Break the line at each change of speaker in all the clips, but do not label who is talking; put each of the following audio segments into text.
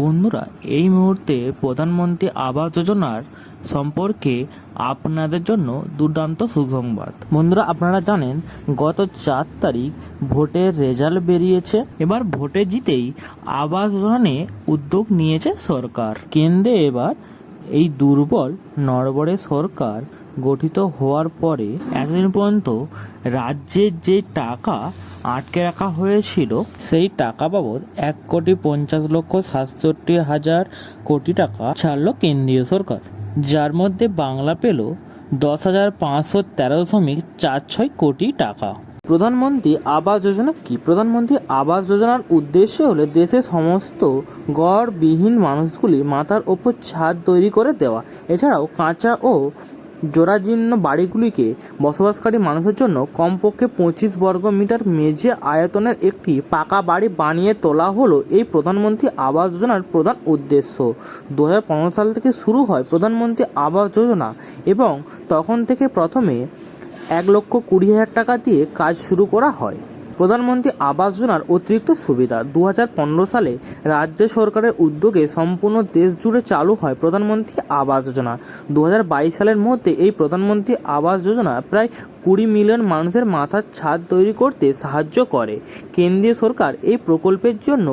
বন্ধুরা, এই মুহূর্তে প্রধানমন্ত্রী আবাস যোজনার সম্পর্কে আপনাদের জন্য দুর্দান্ত সুসংবাদ। বন্ধুরা, আপনারা জানেন, গত চার তারিখ ভোটের রেজাল্ট বেরিয়েছে। এবার ভোটে জিতেই আবাস যোজনা নিয়ে উদ্যোগ নিয়েছে সরকার। কেন্দ্রে এবার এই দুর্বল নড়বড়ে সরকার গঠিত হওয়ার পরে এতদিন পর্যন্ত রাজ্যের যে টাকা আটকে রাখা হয়েছিল, সেই টাকা বাবদ এক কোটি পঞ্চাশ লক্ষ সাতষট্টি হাজার কোটি টাকা ছাড়লো কেন্দ্রীয় সরকার, যার মধ্যে বাংলা পেল দশ হাজার পাঁচশো তেরো দশমিক চার ছয় কোটি টাকা। প্রধানমন্ত্রী আবাস যোজনা কি? প্রধানমন্ত্রী আবাস যোজনার উদ্দেশ্য হলো দেশের সমস্ত গড়বিহীন মানুষগুলি মাথার ওপর ছাদ তৈরি করে দেওয়া, এছাড়াও কাঁচা ও জোড়াজীর্ণ বাড়িগুলিকে বসবাসকারী মানুষের জন্য কমপক্ষে পঁচিশ বর্গ মিটার মেঝে আয়তনের একটি পাকা বাড়ি বানিয়ে তোলা হলো এই প্রধানমন্ত্রী আবাস যোজনার প্রধান উদ্দেশ্য। দু হাজার পনেরো সাল থেকে শুরু হয় প্রধানমন্ত্রী আবাস যোজনা এবং তখন থেকে প্রথমে এক লক্ষ কুড়ি হাজার টাকা দিয়ে কাজ শুরু করা হয়। প্রধানমন্ত্রী আবাস যোজনার অতিরিক্ত সুবিধা। দু হাজার পনেরো সালে রাজ্য সরকারের উদ্যোগে সম্পূর্ণ দেশ জুড়ে চালু হয় প্রধানমন্ত্রী আবাস যোজনা। দু হাজার বাইশ সালের মধ্যে এই প্রধানমন্ত্রী আবাস যোজনা প্রায় কুড়ি মিলিয়ন মানুষের মাথার ছাদ তৈরি করতে সাহায্য করে। কেন্দ্রীয় সরকার এই প্রকল্পের জন্য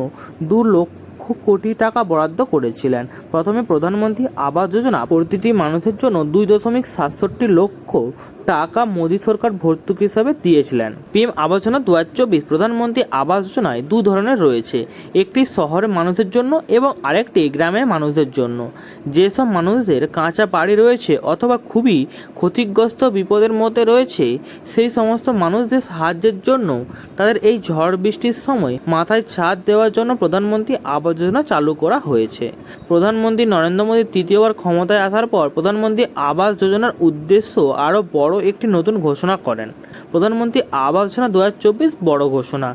দু লক্ষ লক্ষ কোটি টাকা বরাদ্দ করেছিলেন। প্রথমে প্রধানমন্ত্রী আবাস যোজনা প্রতিটি মানুষের জন্য দুই দশমিক সাতষট্টি লক্ষ টাকা মোদী সরকার ভর্তুকি হিসাবে দিয়েছিলেন। পিএম আবাস যোজনা দু হাজার চব্বিশ প্রধানমন্ত্রী আবাস যোজনায় দু ধরনের রয়েছে। একটি শহরের মানুষের জন্য এবং আরেকটি গ্রামের মানুষদের জন্য। যেসব মানুষদের কাঁচা বাড়ি রয়েছে অথবা খুবই ক্ষতিগ্রস্ত বিপদের মধ্যে রয়েছে, সেই সমস্ত মানুষদের সাহায্যের জন্য তাদের এই ঝড় বৃষ্টির সময় মাথায় ছাদ দেওয়ার জন্য প্রধানমন্ত্রী আবাস যোজনা চালু করা হয়েছে। প্রধানমন্ত্রী নরেন্দ্র মোদী তৃতীয়বার ক্ষমতায় আসার পর প্রধানমন্ত্রী আবাস যোজনার উদ্দেশ্য আরও বড় একটি নতুন ঘোষণা করেন। প্রধানমন্ত্রী আবাস যোজনা দু হাজার চব্বিশ বড় ঘোষণা।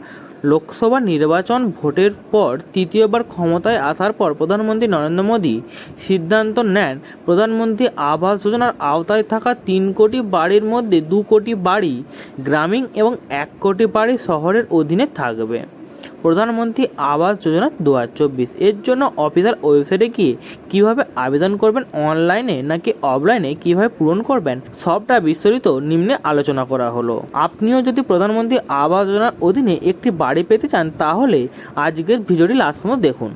লোকসভা নির্বাচন ভোটের পর তৃতীয়বার ক্ষমতায় আসার পর প্রধানমন্ত্রী নরেন্দ্র মোদী সিদ্ধান্ত নেন, প্রধানমন্ত্রী আবাস যোজনার আওতায় থাকা তিন কোটি বাড়ির মধ্যে দু কোটি বাড়ি গ্রামীণ এবং এক কোটি বাড়ি শহরের অধীনে থাকবে। প্রধানমন্ত্রী আবাস যোজনা দু চব্বিশ। এর জন্য অফিসিয়াল ওয়েবসাইটে গিয়ে কীভাবে আবেদন করবেন অনলাইনে নাকি অফলাইনে কীভাবে পূরণ করবেন, সবটা বিস্তারিত নিম্নে আলোচনা করা হলো। আপনিও যদি প্রধানমন্ত্রী আবাস যোজনার অধীনে একটি বাড়ি পেতে চান, তাহলে আজকের ভিডিওটি লাস্ট পর্যন্ত দেখুন।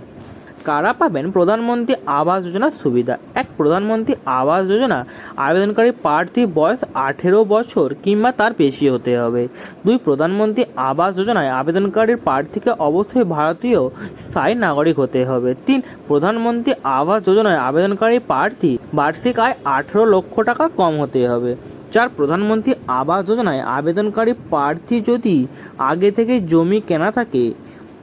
কারা পাবেন? প্রধানমন্ত্রী আবাস যোজনার সুবিধা। এক, প্রধানমন্ত্রী আবাস যোজনা, আবেদনকারী প্রার্থী বয়স আঠেরো বছর কিংবা তার বেশি হতে হবে। দুই, প্রধানমন্ত্রী আবাস যোজনায় আবেদনকারীর প্রার্থীকে অবশ্যই ভারতীয় স্থায়ী নাগরিক হতে হবে। তিন, প্রধানমন্ত্রী আবাস যোজনায় আবেদনকারী প্রার্থী বার্ষিক আয় আঠেরো লক্ষ টাকা কম হতে হবে। চার, প্রধানমন্ত্রী আবাস যোজনায় আবেদনকারী প্রার্থী যদি আগে থেকে জমি কেনা থাকে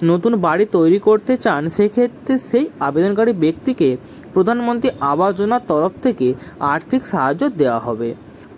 নতুন বাড়ি তৈরি করতে চান, সেক্ষেত্রে সেই আবেদনকারী ব্যক্তিকে প্রধানমন্ত্রী আবাস যোজনার তরফ থেকে আর্থিক সাহায্য দেওয়া হবে।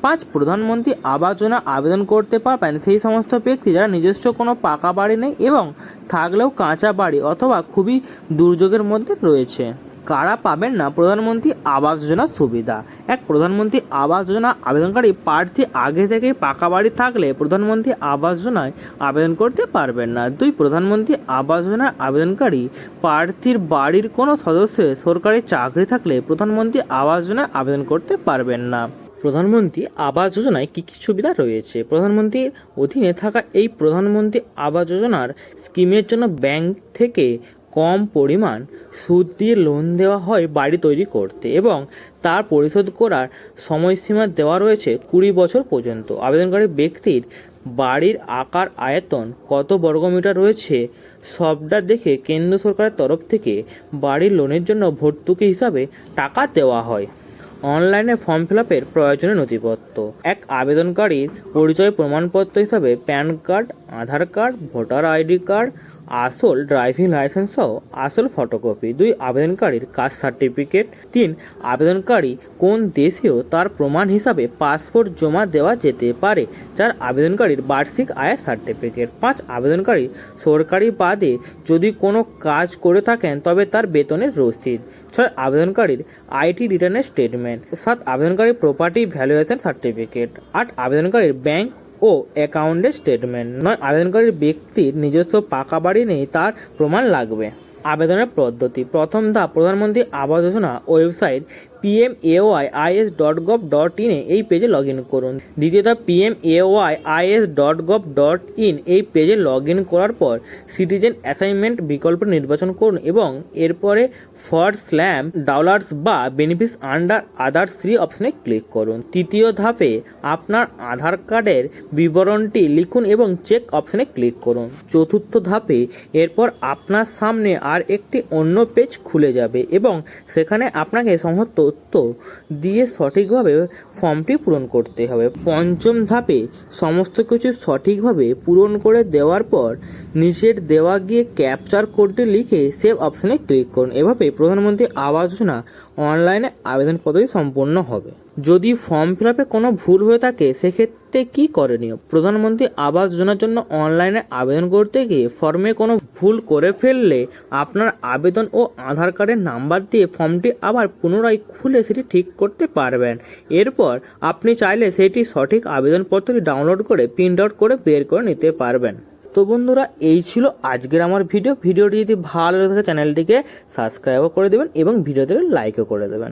পাঁচ, প্রধানমন্ত্রী আবাস যোজনা আবেদন করতে পারবেন সেই সমস্ত ব্যক্তি যারা নিজস্ব কোনো পাকা বাড়ি নেই এবং থাকলেও কাঁচা বাড়ি অথবা খুবই দুর্যোগের মধ্যে রয়েছে। কারা পাবেন না? প্রধানমন্ত্রী আবাস যোজনার সুবিধা। এক, প্রধানমন্ত্রী আবাস যোজনা আবেদনকারী প্রার্থী আগে থেকেই পাকা বাড়ি থাকলে প্রধানমন্ত্রী আবাস যোজনায় আবেদন করতে পারবেন না। দুই, প্রধানমন্ত্রী আবাস যোজনার আবেদনকারী প্রার্থীর বাড়ির কোনো সদস্যের সরকারি চাকরি থাকলে প্রধানমন্ত্রী আবাস যোজনায় আবেদন করতে পারবেন না। প্রধানমন্ত্রী আবাস যোজনায় কী কী সুবিধা রয়েছে? প্রধানমন্ত্রীর অধীনে থাকা এই প্রধানমন্ত্রী আবাস যোজনার স্কিমের জন্য ব্যাংক থেকে কম পরিমাণ সুদ দিয়ে লোন দেওয়া হয় বাড়ি তৈরি করতে এবং তার পরিশোধ করার সময়সীমা দেওয়া রয়েছে কুড়ি বছর পর্যন্ত। আবেদনকারী ব্যক্তির বাড়ির আকার, আয়তন, কত বর্গমিটার রয়েছে সবটা দেখে কেন্দ্র সরকারের তরফ থেকে বাড়ির লোনের জন্য ভর্তুকি হিসাবে টাকা দেওয়া হয়। অনলাইনে ফর্ম ফিল আপের প্রয়োজনীয় নথিপত্র। এক আবেদনকারীর পরিচয় প্রমাণপত্র হিসাবে PAN card, Aadhaar card, voter ID card আসল ড্রাইভিং লাইসেন্স সহ আসল ফটোকপি। দুই আবেদনকারীর কাস্ট সার্টিফিকেট। তিন, আবেদনকারী কোন দেশেও তার প্রমাণ হিসাবে পাসপোর্ট জমা দেওয়া যেতে পারে, চার, আবেদনকারীর বার্ষিক আয়ের সার্টিফিকেট। পাঁচ, আবেদনকারী সরকারি বাদে যদি কোনো কাজ করে থাকেন তবে তার বেতনের রসিদ। ছয়, আবেদনকারীর আইটি রিটার্নের স্টেটমেন্ট। সাত, আবেদনকারীর প্রপার্টি ভ্যালুয়েশন সার্টিফিকেট। আট, আবেদনকারীর ব্যাংক ও অ্যাকাউন্টের স্টেটমেন্ট নয়, আবেদনকারী ব্যক্তির নিজস্ব পাকা বাড়ি নেই, তার প্রমাণ লাগবে। আবেদনের পদ্ধতি। প্রথম ধাপ, Pradhanmantri Awas Yojana website PM AY IS dot gov dot ইনে এই পেজে লগ ইন করুন। দ্বিতীয় ধাপ PM IS dot gov dot in এই পেজে লগ ইন করার পর সিটিজেন অ্যাসাইনমেন্ট বিকল্প নির্বাচন করুন এবং এরপরে ফর স্ল্যাম ডলার্স বা বেনিফিস আন্ডার আদার থ্রি অপশনে ক্লিক করুন। তৃতীয় ধাপে আপনার আধার কার্ডের বিবরণটি লিখুন এবং চেক অপশনে ক্লিক করুন। চতুর্থ ধাপে এরপর আপনার সামনে আর একটি অন্য পেজ খুলে যাবে এবং সেখানে আপনাকে সমস্ত তথ্য দিয়ে সঠিকভাবে ফর্মটি পূরণ করতে হবে। পঞ্চম ধাপে সমস্ত কিছু সঠিকভাবে পূরণ করে দেওয়ার পর নিচের দেওয়া গিয়ে ক্যাপচার কোডটি লিখে সেভ অপশনে ক্লিক করুন। এভাবে প্রধানমন্ত্রী আবাস যোজনা অনলাইনে আবেদন পদ্ধতি সম্পন্ন হবে। যদি ফর্ম ফিল আপে কোনো ভুল হয়ে থাকে, সেক্ষেত্রে কী করণীয়? প্রধানমন্ত্রী আবাস যোজনার জন্য অনলাইনে আবেদন করতে গিয়ে ফর্মে কোনো ভুল করে ফেললে আপনার আবেদন ও আধার কার্ডের নাম্বার দিয়ে ফর্মটি আবার পুনরায় খুলে সেটি ঠিক করতে পারবেন। এরপর আপনি চাইলে সেটি সঠিক আবেদনপত্রটি ডাউনলোড করে প্রিন্ট আউট করে বের করে নিতে পারবেন। তো বন্ধুরা, এই ছিল আজকের আমার ভিডিও। ভিডিওটি যদি ভালো লাগে থাকে, চ্যানেলটিকে সাবস্ক্রাইবও করে দেবেন এবং ভিডিওতে লাইকও করে দেবেন।